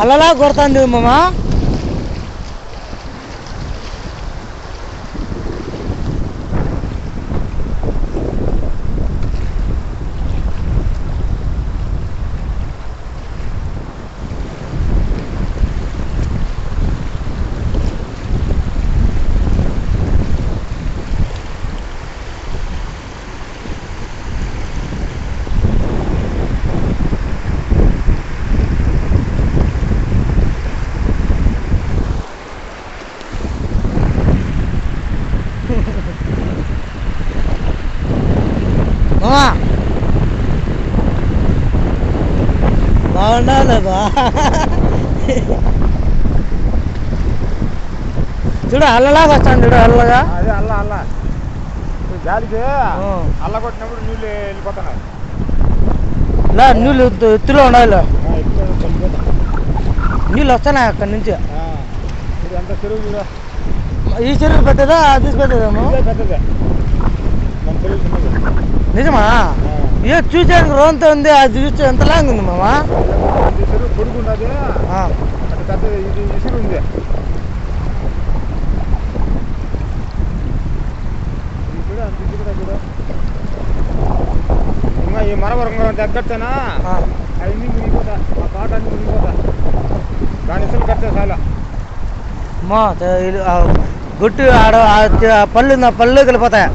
అల్లలా కొడుతుంది మామ. మామా బాగుండాలి బా చూడు అల్లలాగా వస్తాను చూడు అల్లగా. అదే అల్ల అల్ల. గాలికి. అల్ల కొట్టినప్పుడు నీళ్ళు వెళ్ళిపోతున్నాయి. ఇలా నీళ్ళు ఎత్తు- ఎత్తులో ఉండాలి. నీళ్ళు వస్తున్నాయి అక్కడి నుంచి. ఈ చెరువు పెద్దదా అది పెద్దదేమో? ఇదే నిజమా. ఏ చూసానికి రోంత ఉంది అది చూస్తే ఎంత లాంగ్ ఉంది మామా? ఈ మరవరం ఆ. అవన్నీ మునిగిపోతా ఆ పాట అన్ని మునిగిపోతా. దాని ఇసులు కడితే చాలా. మా గుట్టు ఆడ పళ్ళు పళ్ళు వెళ్ళిపోతాయి